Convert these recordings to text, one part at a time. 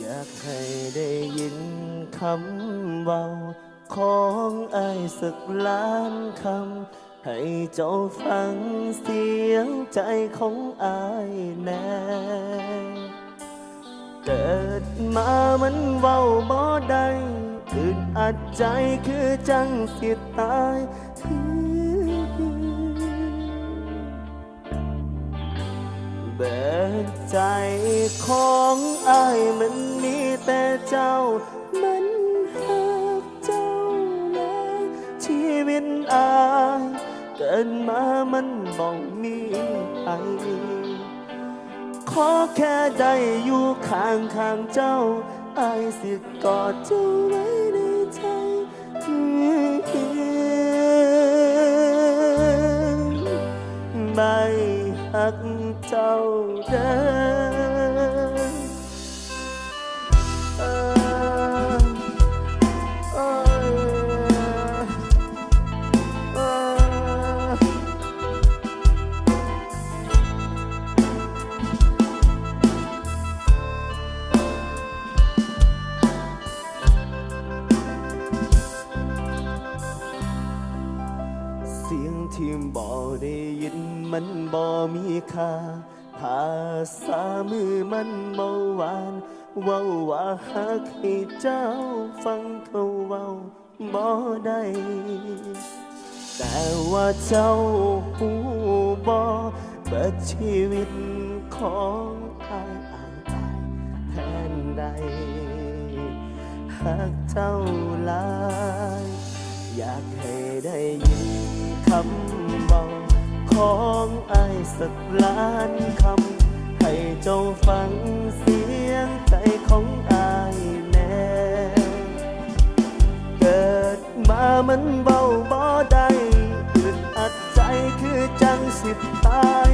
อยากให้ได้ยินคำเบาของไอ้ายสักล้านคำ ให้เจ้าฟังเสียงใจของไอ้ายแน่ เกิดมามันเว้าบ่ได้อึดอัดใจคือจังสิตายเบิดใจของอายมันมีแต่เจ้า มันหักเจ้าแล้วชีวิตอาย เกิดมามันบ่มีใคร ขอแค่ได้อยู่ข้างข้างเจ้าอายสิกอดเจ้าไว้ในใจไม่หักเจ้าเด้อ มันบ่มีค่าภาษามือมันเมาหวานเว้าว่าหักให้เจ้าฟังเขาเว้าบ่ได้แต่ว่าเจ้าหูบ่เปิดชีวิตของอายอายอายแทนใดหากเจ้าหลาย อยากให้ได้ยินคำ ของอายสักล้านคำ ให้เจ้าฟังเสียงใจของอายแน่ เกิดมามันเบาบ่ได้อึดอัดใจคือจังสิบตาย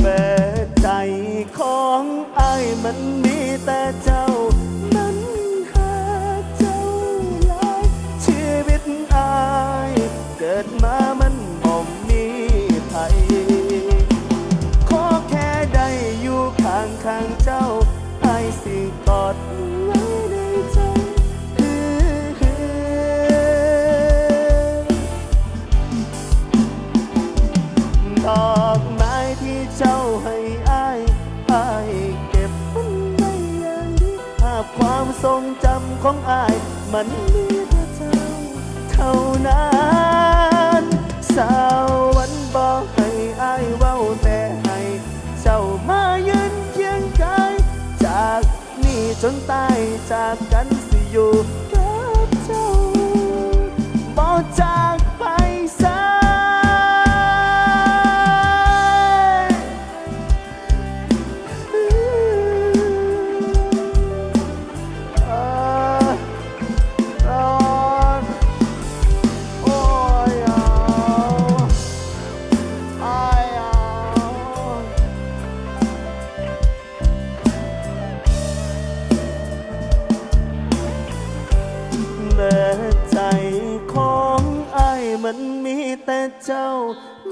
แม้ใจของอายมันมีแต่เจ้ ทรงจำของอาย มันมีแต่เจ้าเท่านั้นสา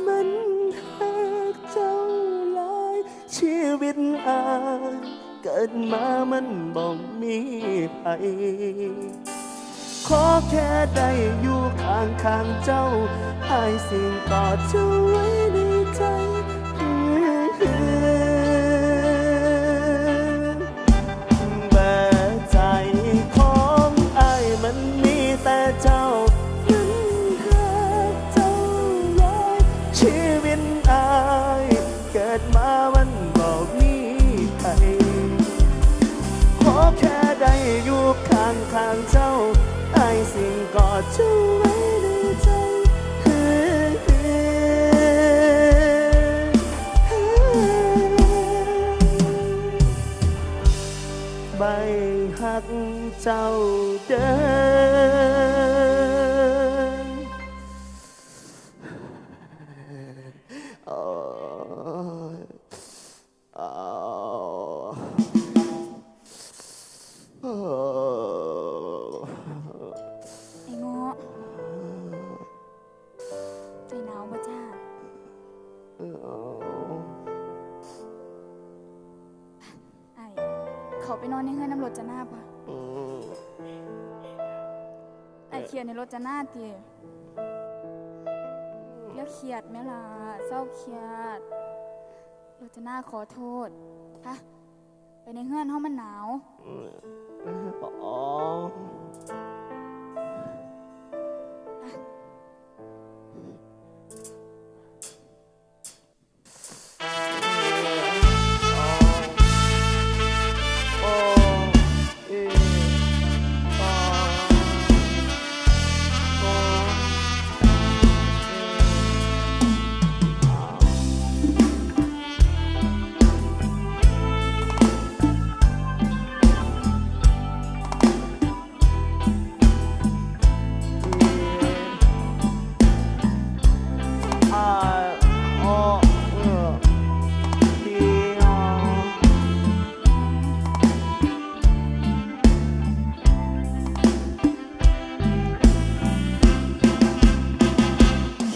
มันหักเจ้าหลายชีวิตอายเกิดมามันบ่มีไผขอแค่ได้อยู่ข้างข้างเจ้าอายสิ่งต่อเจ้าไว้ ข้างข้างๆเจ้าอา ไปนอนในเฮือนน้ำรถจะหน้าปะอืมไอ้เครียดในรถจะหน้าตีอย่าเครียดแม่ล่ะเศร้าเครียดรถจะหน้าขอโทษฮะไปในเฮือนห้องมันหนาวอ๋อโ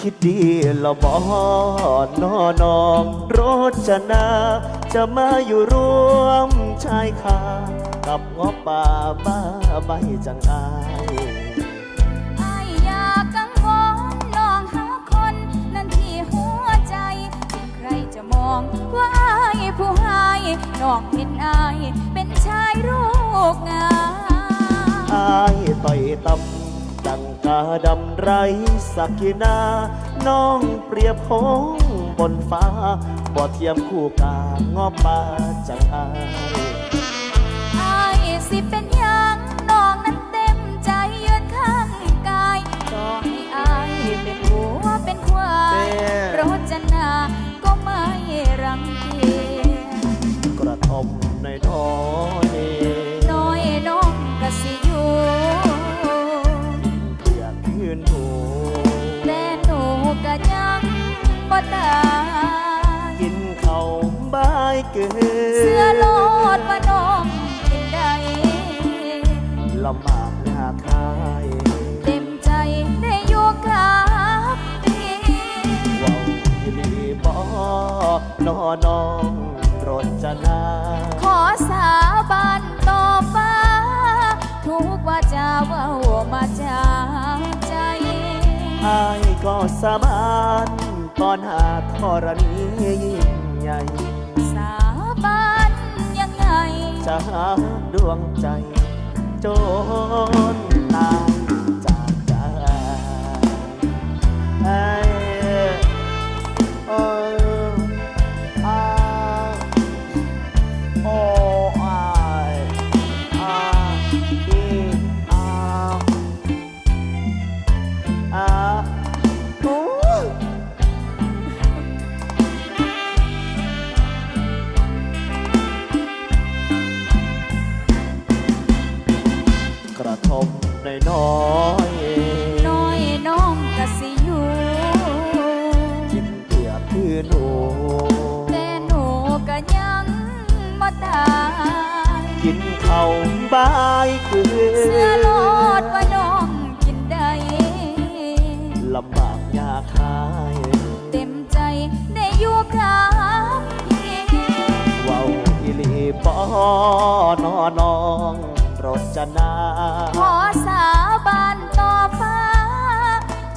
คิดดีละบอนอนองรจนา จะมาอยู่ร่วมชายคากับงอป่าบ้าใบจังอายไอ้อยากกังวลลองหาคน นั่นที่หัวใจ ที่ใครจะมองว่าไอ้ผู้ให้น้องเห็นไอ้เป็นชายรูปงามอายต่อยตำดัง กาดำไรสักกินาน้องเปรียบหงส์บนฟ้าบ่เทียมคู่กางอป่าจังอายไอ้สิเป็นหยังน้องนั้นเต็มใจยืนข้างกายต่อให้ไอ้เป็นหัวเป็นควายรจนาก็ไม่รังเกียจกระทอมในน้อย เกินเสื้อโลดว่าน้องเป็นใดลำบากหน้าคายเต็มใจได้อยู่กับพี่เว้าอีหลีบอนอน้องรจนาขอสาบานต่อฟ้า ทุกว่าจะเว่ามาจากใจอายก็สาบานตอนหาธรณียิ่งใหญ่ จะหาดวงใจ จนตายจากใจ กินข้าวบายคือเสื้อโลดว่าน้องกินได้ลำบากยากคายเต็มใจได้อยู่กับพี่เว้าอีหลีปอนอน้องรจนาขอสาบานต่อฟ้า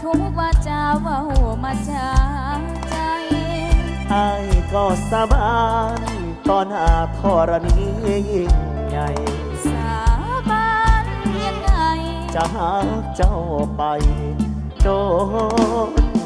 ทุกว่าจะเว่ามาจากใจไอ้ายก็สาบานตอนหาธรณี ไงใหญ่สาบานยังไง จะหาเจ้าไปโดน